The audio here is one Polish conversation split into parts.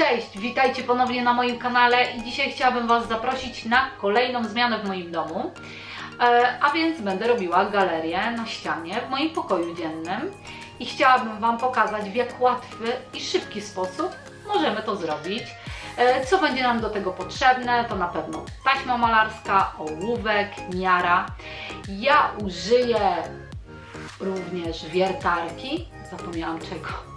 Cześć, witajcie ponownie na moim kanale i dzisiaj chciałabym Was zaprosić na kolejną zmianę w moim domu. E, a więc będę robiła galerię na ścianie w moim pokoju dziennym i chciałabym Wam pokazać w jak łatwy i szybki sposób możemy to zrobić. E, co będzie nam do tego potrzebne? To na pewno taśma malarska, ołówek, miara. Ja użyję również wiertarki. Zapomniałam czego.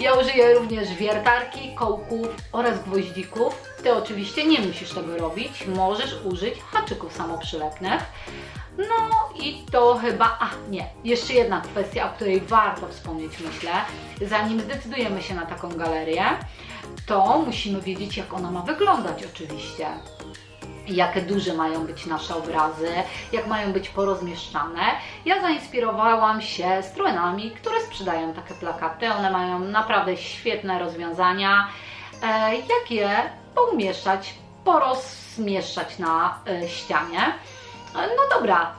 Ja użyję również wiertarki, kołków oraz gwoździków. Ty oczywiście nie musisz tego robić. Możesz użyć haczyków samoprzylepnych. No i to chyba, a nie, jeszcze jedna kwestia, o której warto wspomnieć myślę. Zanim zdecydujemy się na taką galerię, to musimy wiedzieć jak ona ma wyglądać oczywiście jakie duże mają być nasze obrazy, jak mają być porozmieszczane. Ja zainspirowałam się stronami, które sprzedają takie plakaty. One mają naprawdę świetne rozwiązania, e, jak je poumieszczać, porozmieszczać na e, ścianie. E, No dobra,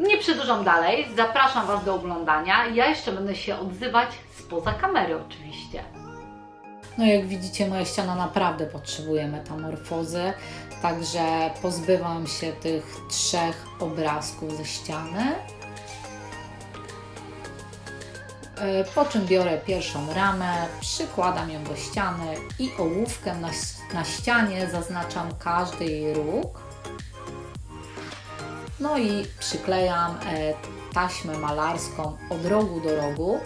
nie przedłużam dalej, zapraszam Was do oglądania. Ja jeszcze będę się odzywać spoza kamery oczywiście. No jak widzicie, moja ściana naprawdę potrzebuje metamorfozy, także pozbywam się tych trzech obrazków ze ściany. E, Po czym biorę pierwszą ramę, przykładam ją do ściany i ołówkiem na, na ścianie zaznaczam każdy jej róg. No i przyklejam e, taśmę malarską od rogu do rogu.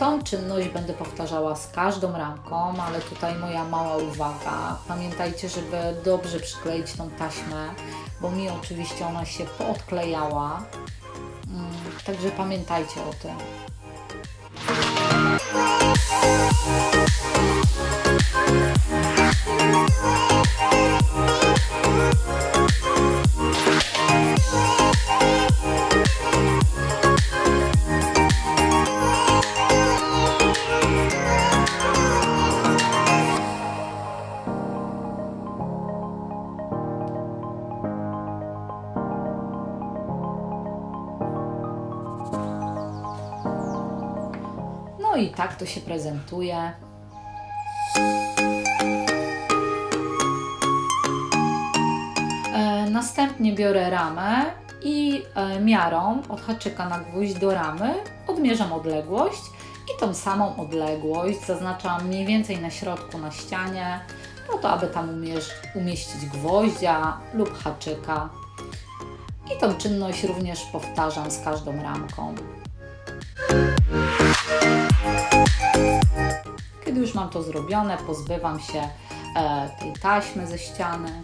Tą czynność będę powtarzała z każdą ramką, ale tutaj moja mała uwaga. Pamiętajcie, żeby dobrze przykleić tą taśmę, bo mi oczywiście ona się poodklejała. Mm, Także pamiętajcie o tym. No i tak to się prezentuje. E, Następnie biorę ramę i e, miarą od haczyka na gwóźdź do ramy odmierzam odległość i tą samą odległość zaznaczam mniej więcej na środku na ścianie, po to aby tam umieścić gwoździa lub haczyka. I tą czynność również powtarzam z każdą ramką. Kiedy już mam to zrobione, pozbywam się e, tej taśmy ze ściany.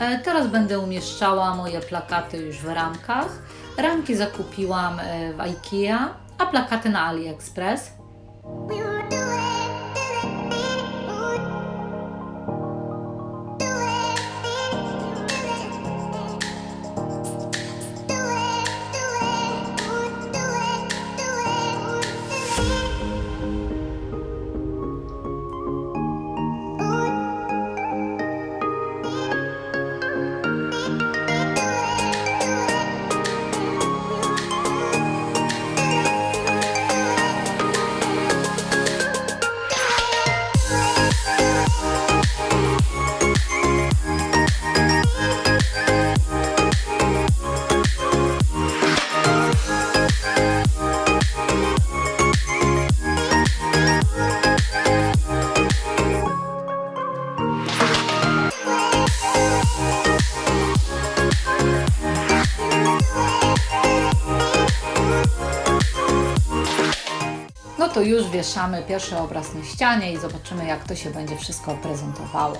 E, Teraz będę umieszczała moje plakaty już w ramkach. Ramki zakupiłam e, w IKEA, a plakaty na AliExpress. No to już wieszamy pierwszy obraz na ścianie i zobaczymy, jak to się będzie wszystko prezentowało.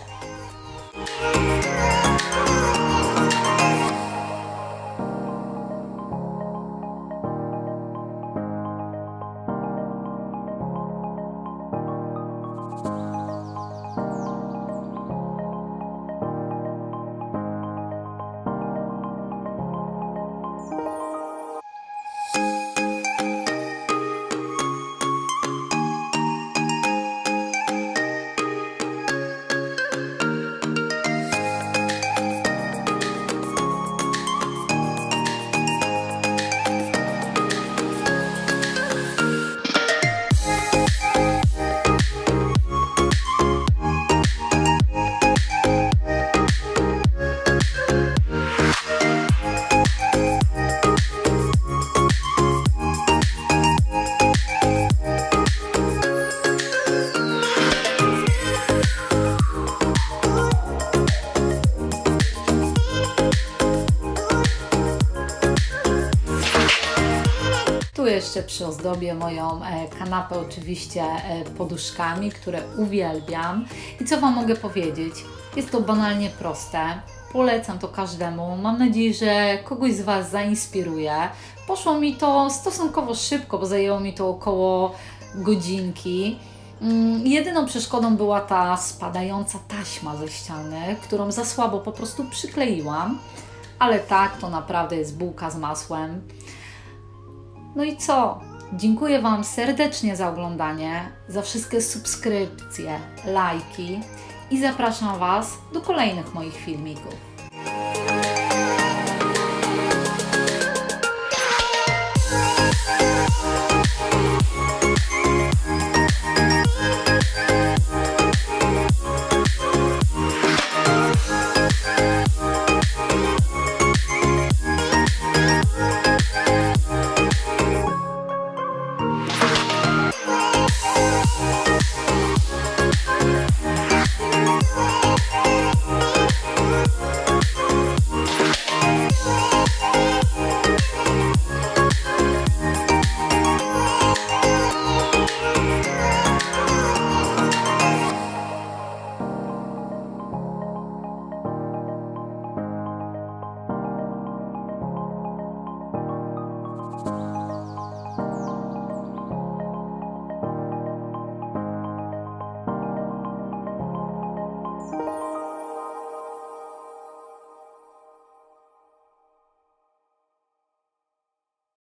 Zawsze przyozdobię moją e, kanapę oczywiście e, poduszkami, które uwielbiam. I co Wam mogę powiedzieć? Jest to banalnie proste. Polecam to każdemu. Mam nadzieję, że kogoś z Was zainspiruje. Poszło mi to stosunkowo szybko, bo zajęło mi to około godzinki. Mm, Jedyną przeszkodą była ta spadająca taśma ze ściany, którą za słabo po prostu przykleiłam, ale tak, to naprawdę jest bułka z masłem. No i co? Dziękuję Wam serdecznie za oglądanie, za wszystkie subskrypcje, lajki i zapraszam Was do kolejnych moich filmików.